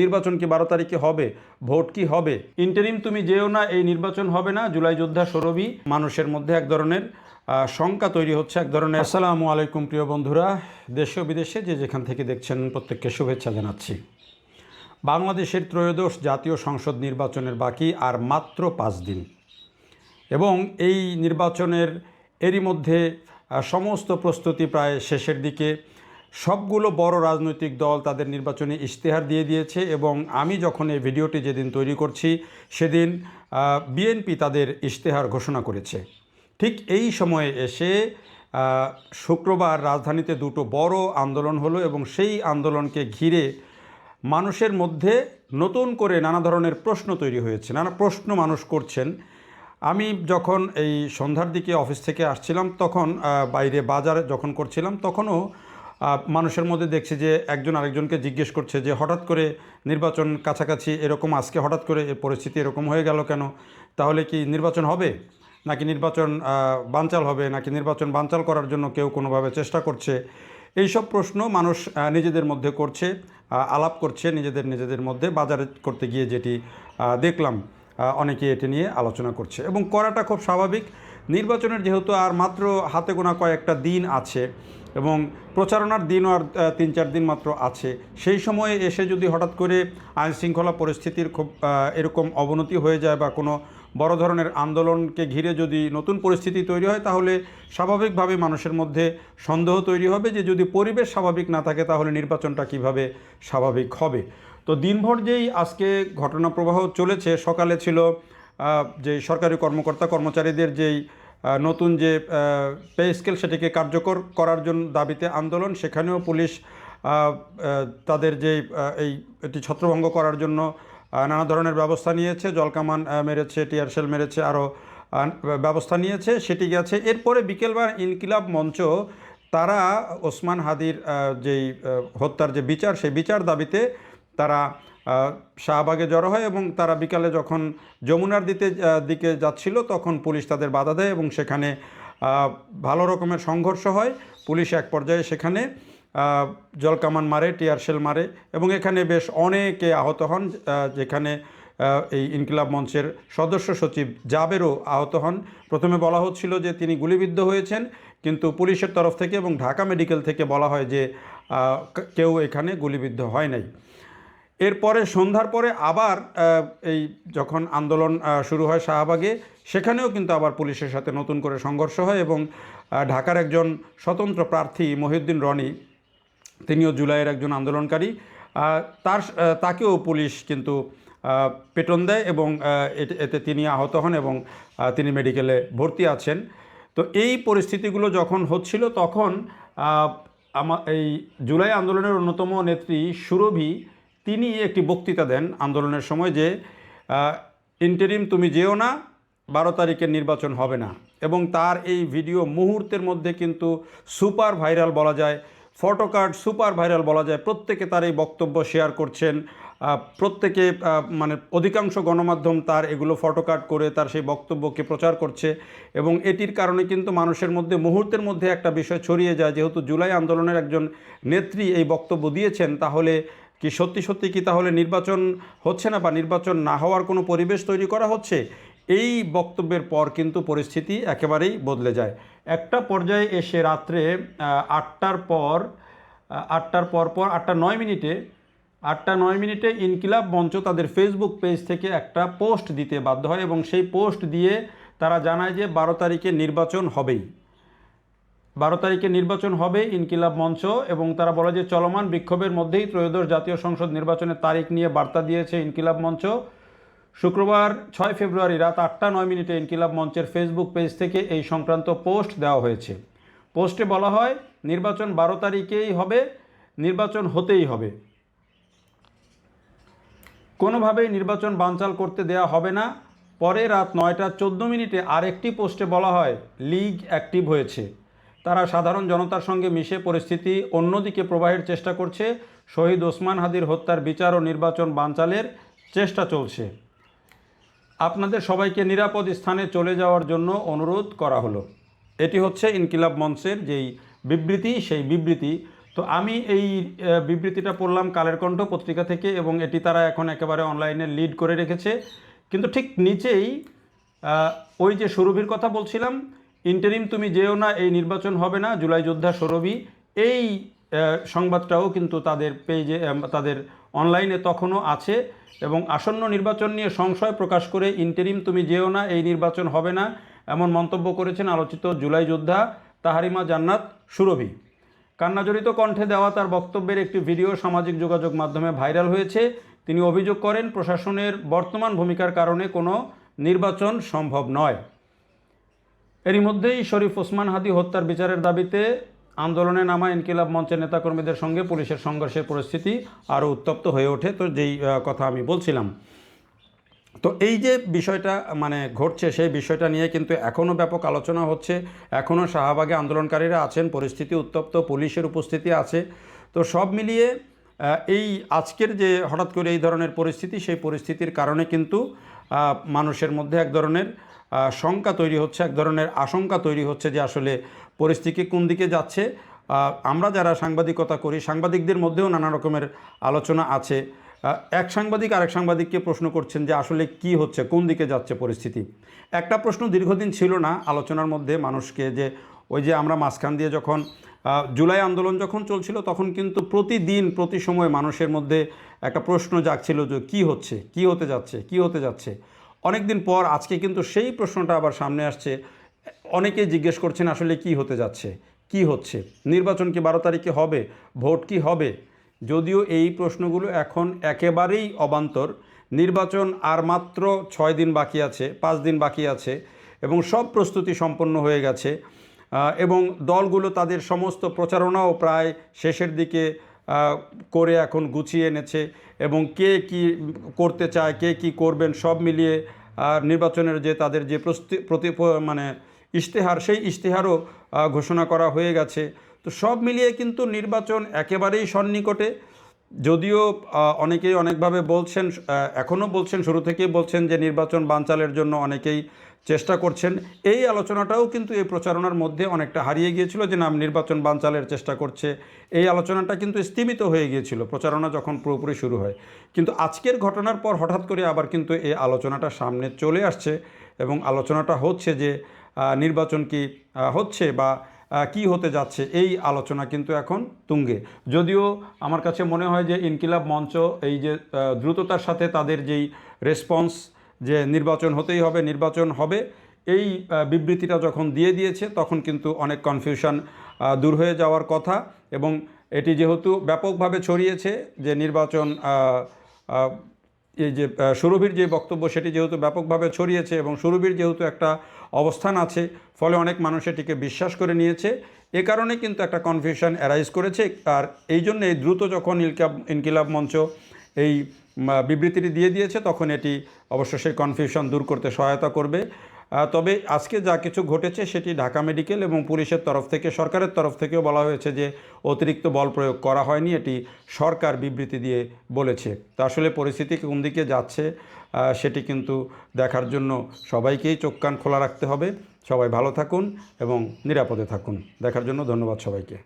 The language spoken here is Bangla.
নির্বাচন কি বারো তারিখে হবে? ভোট কি হবে? ইন্টারিম তুমি যেও না, এই নির্বাচন হবে না। জুলাই যোদ্ধা সৌরভী মানুষের মধ্যে এক ধরনের শঙ্কা তৈরি হচ্ছে, এক ধরনের আসসালামু আলাইকুম, প্রিয় বন্ধুরা। দেশে ও বিদেশে যে যেখান থেকে দেখছেন প্রত্যেককে শুভেচ্ছা জানাচ্ছি। বাংলাদেশের ত্রয়োদশ জাতীয় সংসদ নির্বাচনের বাকি আর মাত্র পাঁচ দিন। এবং এই নির্বাচনের এরই মধ্যে সমস্ত প্রস্তুতি প্রায় শেষের দিকে। সবগুলো বড় রাজনৈতিক দল তাদের নির্বাচনী ইশতেহার দিয়ে দিয়েছে এবং আমি যখন এই ভিডিওটি যেদিন তৈরি করছি, সেদিন বিএনপি তাদের ইশতেহার ঘোষণা করেছে। ঠিক এই সময়ে এসে শুক্রবার রাজধানীতে দুটো বড় আন্দোলন হলো এবং সেই আন্দোলনকে ঘিরে মানুষের মধ্যে নতুন করে নানা ধরনের প্রশ্ন তৈরি হয়েছে, নানা প্রশ্ন মানুষ করছেন। আমি যখন এই সন্ধ্যার দিকে অফিস থেকে আসছিলাম, তখন বাইরে বাজারে যখন করছিলাম, তখনও মানুষের মধ্যে দেখছি যে একজন আরেকজনকে জিজ্ঞেস করছে যে হঠাৎ করে নির্বাচন কাছাকাছি এরকম, আজকে হঠাৎ করে এ পরিস্থিতি এরকম হয়ে গেল কেন? তাহলে কি নির্বাচন হবে? নাকি নির্বাচন বানচাল হবে? নাকি নির্বাচন বানচাল করার জন্য কেউ কোনোভাবে চেষ্টা করছে? এইসব প্রশ্ন মানুষ নিজেদের মধ্যে করছে আলাপ করছে নিজেদের নিজেদের মধ্যে বাজারে করতে গিয়ে যেটি দেখলাম অনেকে এটি নিয়ে আলোচনা করছে। এবং করাটা খুব স্বাভাবিক নির্বাচনের যেহেতু আর মাত্র হাতে গোনা কয়েকটা দিন আছে এবং প্রচারণার দিনও আর তিন চার দিন মাত্র আছে, সেই সময়ে এসে যদি হঠাৎ করে আইন শৃঙ্খলা পরিস্থিতির খুব এরকম অবনতি হয়ে যায় বা কোনো বড় ধরনের আন্দোলনকে ঘিরে যদি নতুন পরিস্থিতি তৈরি হয়, তাহলে স্বাভাবিকভাবে মানুষের মধ্যে সন্দেহ তৈরি হবে যে যদি পরিবেশ স্বাভাবিক না থাকে, তাহলে নির্বাচনটা কীভাবে স্বাভাবিক হবে। তো দিনভর যেই আজকে ঘটনা প্রবাহ চলেছে, সকালে ছিল যে সরকারি কর্মকর্তা কর্মচারীদের যেই নতুন যে পে স্কেল সেটিকে কার্যকর করার জন্য দাবিতে আন্দোলন, সেখানেও পুলিশ তাদের যে এই, এটি ছত্রভঙ্গ করার জন্য নানা ধরনের ব্যবস্থা নিয়েছে। জলকামান মেরেছে টিয়ারশেল মেরেছে আরও ব্যবস্থা নিয়েছে, সেটি গেছে। এরপরে বিকেলবার ইনকিলাব মঞ্চ, তারা ওসমান হাদির যেই হত্যার যে বিচার, সেই বিচার দাবিতে তারা শাহবাগে জড়ো হয় এবং তারা বিকালে যখন যমুনার দিতে দিকে যাচ্ছিল তখন পুলিশ তাদের বাধা দেয় এবং সেখানে ভালো রকমের সংঘর্ষ হয়। পুলিশ এক পর্যায়ে সেখানে জলকামান মারে টিয়ারশেল মারে এবং এখানে বেশ অনেকে আহত হন যেখানে এই ইনকিলাব মঞ্চের সদস্য সচিব জাবেরও আহত হন। প্রথমে বলা হচ্ছিল যে তিনি গুলিবিদ্ধ হয়েছেন, কিন্তু পুলিশের তরফ থেকে এবং ঢাকা মেডিকেল থেকে বলা হয় যে কেউ এখানে গুলিবিদ্ধ হয় নাই। এরপরে সন্ধ্যার পরে আবার এই যখন আন্দোলন শুরু হয় শাহবাগে, সেখানেও কিন্তু আবার পুলিশের সাথে নতুন করে সংঘর্ষ হয় এবং ঢাকার একজন স্বতন্ত্র প্রার্থী মহিউদ্দিন রনি, তিনিও জুলাইয়ের একজন আন্দোলনকারী তার তাকেও পুলিশ কিন্তু পেটন দেয় এবং এতে- তিনি আহত হন এবং তিনি মেডিকেলে ভর্তি আছেন। তো এই পরিস্থিতিগুলো যখন হচ্ছিল তখন আমার এই জুলাই আন্দোলনের অন্যতম নেত্রী সুরভি তিনি একটি বক্তৃতা দেন আন্দোলনের সময় যে ইন্টারিম তুমি যেও না, বারো তারিখের নির্বাচন হবে না। এবং তার এই ভিডিও মুহূর্তের মধ্যে কিন্তু সুপার ভাইরাল বলা যায়, ফটো কার্ড সুপার ভাইরাল বলা যায়। প্রত্যেকে তার এই বক্তব্য শেয়ার করছেন প্রত্যেকে মানে অধিকাংশ গণমাধ্যম তার এগুলো ফটো কার্ড করে তার সেই বক্তব্যকে প্রচার করছে এবং এটির কারণে কিন্তু মানুষের মধ্যে মুহূর্তের মধ্যে একটা বিষয় ছড়িয়ে যায়। যেহেতু জুলাই আন্দোলনের একজন নেত্রী এই বক্তব্য দিয়েছেন, তাহলে কি সত্যি সত্যি কি তাহলে নির্বাচন হচ্ছে না বা নির্বাচন না হওয়ার কোনো পরিবেশ তৈরি করা হচ্ছে? এই বক্তব্যের পর কিন্তু পরিস্থিতি একেবারেই বদলে যায়। একটা পর্যায়ে এসে রাত্রে আটটার পর আটটার পর পর, আটটা নয় মিনিটে, আটটা নয় মিনিটে ইনকিলাব মঞ্চ তাদের ফেসবুক পেজ থেকে একটা পোস্ট দিতে বাধ্য হয় এবং সেই পোস্ট দিয়ে তারা জানায় যে বারো তারিখে নির্বাচন হবেই। বারো তারিখে নির্বাচন হবে ইনকিলাব মঞ্চ এবং তারা বলে যে চলমান বিক্ষোভের মধ্যেই ত্রয়োদশ জাতীয় সংসদ নির্বাচনের তারিখ নিয়ে বার্তা দিয়েছে ইনকিলাব মঞ্চ। শুক্রবার ছয় ফেব্রুয়ারি রাত আটটা নয় মিনিটে ইনকিলাব মঞ্চের ফেসবুক পেজ থেকে এই সংক্রান্ত পোস্ট দেওয়া হয়েছে। পোস্টে বলা হয়, নির্বাচন বারো তারিখেই হবে, নির্বাচন হতেই হবে। কোনোভাবেই নির্বাচন বানচাল করতে দেয়া হবে না। পরে রাত নয়টা চোদ্দ মিনিটে আরেকটি পোস্টে বলা হয়, লিগ অ্যাক্টিভ হয়েছে। তারা সাধারণ জনতার সঙ্গে মিশে পরিস্থিতি অন্যদিকে প্রবাহের চেষ্টা করছে। শহীদ ওসমান হাদির হত্যার বিচার ও নির্বাচন বানচালের চেষ্টা চলছে। আপনাদের সবাইকে নিরাপদ স্থানে চলে যাওয়ার জন্য অনুরোধ করা হলো। এটি হচ্ছে ইনকিলাব মঞ্চের যেই বিবৃতি, সেই বিবৃতি। তো আমি এই বিবৃতিটা পড়লাম কালের কণ্ঠ পত্রিকা থেকে এবং এটি তারা এখন একেবারে অনলাইনে লিড করে রেখেছে। কিন্তু ঠিক নিচেই ওই যে সৌরভীর কথা বলছিলাম ইন্টারিম তুমি যেও না, এই নির্বাচন হবে না, জুলাই যোদ্ধা সৌরভী এই সংবাদটাও কিন্তু তাদের পেজে তাদের অনলাইনে তখনও আছে এবং আসন্ন নির্বাচন নিয়ে সংশয় প্রকাশ করে ইন্টারিম তুমি যেও না, এই নির্বাচন হবে না, এমন মন্তব্য করেছেন আলোচিত জুলাই যোদ্ধা তাহারিমা জান্নাত সুরভি। কান্নাজড়িত কণ্ঠে দেওয়া তার বক্তব্যের একটি ভিডিও সামাজিক যোগাযোগ মাধ্যমে ভাইরাল হয়েছে। তিনি অভিযোগ করেন, প্রশাসনের বর্তমান ভূমিকার কারণে কোনো নির্বাচন সম্ভব নয়। এরই মধ্যেই শরীফ ওসমান হাদি হত্যার বিচারের দাবিতে আন্দোলনে নামা ইনকিলাব মঞ্চের নেতাকর্মীদের সঙ্গে পুলিশের সংঘর্ষের পরিস্থিতি আরও উত্তপ্ত হয়ে ওঠে। তো যেই কথা আমি বলছিলাম। তো এই যে বিষয়টা মানে ঘটছে, সেই বিষয়টা নিয়ে কিন্তু এখনও ব্যাপক আলোচনা হচ্ছে। এখনও শাহবাগে আন্দোলনকারীরা আছেন, পরিস্থিতি উত্তপ্ত, পুলিশের উপস্থিতি আছে। তো সব মিলিয়ে এই আজকের যে হঠাৎ করে এই ধরনের পরিস্থিতি, সেই পরিস্থিতির কারণে কিন্তু মানুষের মধ্যে এক ধরনের শঙ্কা তৈরি হচ্ছে, এক ধরনের আশঙ্কা তৈরি হচ্ছে যে আসলে পরিস্থিতি কোন দিকে যাচ্ছে। আমরা যারা সাংবাদিকতা করি, সাংবাদিকদের মধ্যেও নানা রকমের আলোচনা আছে। এক সাংবাদিক আরেক সাংবাদিককে প্রশ্ন করছেন যে আসলে কি হচ্ছে, কোন দিকে যাচ্ছে পরিস্থিতি? একটা প্রশ্ন দীর্ঘদিন ছিল না, আলোচনার মধ্যে মানুষকে যে ওই যে আমরা মাঝখান দিয়ে যখন জুলাই আন্দোলন যখন চলছিল, তখন কিন্তু প্রতিদিন প্রতি সময় মানুষের মধ্যে একটা প্রশ্ন জাগছিল যে কি হচ্ছে, কি হতে যাচ্ছে, কি হতে যাচ্ছে। অনেক দিন পর আজকে কিন্তু সেই প্রশ্নটা আবার সামনে আসছে। অনেকেই জিজ্ঞেস করছেন আসলে কি হতে যাচ্ছে, কি হচ্ছে? নির্বাচন কি বারো তারিখে হবে? ভোট কি হবে? যদিও এই প্রশ্নগুলো এখন একেবারেই অবান্তর। নির্বাচন আর মাত্র ছয় দিন বাকি আছে, পাঁচ দিন বাকি আছে এবং সব প্রস্তুতি সম্পন্ন হয়ে গেছে। এবং দলগুলো তাদের সমস্ত প্রচারণাও প্রায় শেষের দিকে করে এখন গুছিয়ে এনেছে এবং কে কি করতে চায়, কে কি করবেন সব মিলিয়ে নির্বাচনের যে তাদের যে প্রতি মানে ইশতেহার, সেই ইশতেহারও ঘোষণা করা হয়ে গেছে। তো সব মিলিয়ে কিন্তু নির্বাচন একেবারেই সন্নিকটে। যদিও অনেকেই অনেকভাবে বলছেন এখনও বলছেন, শুরু থেকেই বলছেন যে নির্বাচন বানচালের জন্য অনেকেই চেষ্টা করছেন। এই আলোচনাটাও কিন্তু এই প্রচারণার মধ্যে অনেকটা হারিয়ে গিয়েছিল যে নাম নির্বাচন বানচালের চেষ্টা করছে। এই আলোচনাটা কিন্তু স্থিমিত হয়ে গিয়েছিল, প্রচারণা যখন পুরোপুরি শুরু হয়। কিন্তু আজকের ঘটনার পর হঠাৎ করে আবার কিন্তু এই আলোচনাটা সামনে চলে আসছে এবং আলোচনাটা হচ্ছে যে নির্বাচন কি হচ্ছে বা কি হতে যাচ্ছে এই আলোচনা কিন্তু এখন তুঙ্গে। যদিও আমার কাছে মনে হয় যে ইনকিলাব মঞ্চ এই যে দ্রুততার সাথে তাদের যেই রেসপন্স যে নির্বাচন হতেই হবে, নির্বাচন হবে, এই বিবৃতিটা যখন দিয়ে দিয়েছে তখন কিন্তু অনেক কনফিউশন দূর হয়ে যাওয়ার কথা এবং এটি যেহেতু ব্যাপকভাবে ছড়িয়েছে যে নির্বাচন এই যে সুরভির যে বক্তব্য সেটি যেহেতু ব্যাপকভাবে ছড়িয়েছে এবং সুরভির যেহেতু একটা অবস্থান আছে, ফলে অনেক মানুষ এটিকে বিশ্বাস করে নিয়েছে। এ কারণে কিন্তু একটা কনফিউশন অ্যারাইজ করেছে। আর এই জন্য এই দ্রুত যখন ইলকাব ইনকিলাব মঞ্চ এই বিবৃতিটি দিয়ে দিয়েছে, তখন এটি অবশ্য সেই কনফিউশন দূর করতে সহায়তা করবে। তবে আজকে যা কিছু ঘটেছে সেটি ঢাকা মেডিকেল এবং পুলিশের তরফ থেকে, সরকারের তরফ থেকেও বলা হয়েছে যে অতিরিক্ত বল প্রয়োগ করা হয়নি, এটি সরকার বিবৃতি দিয়ে বলেছে। তো আসলে পরিস্থিতি কোন দিকে যাচ্ছে সেটি কিন্তু দেখার জন্য সবাইকেই চোখ কান খোলা রাখতে হবে। সবাই ভালো থাকুন এবং নিরাপদে থাকুন। দেখার জন্য ধন্যবাদ সবাইকে।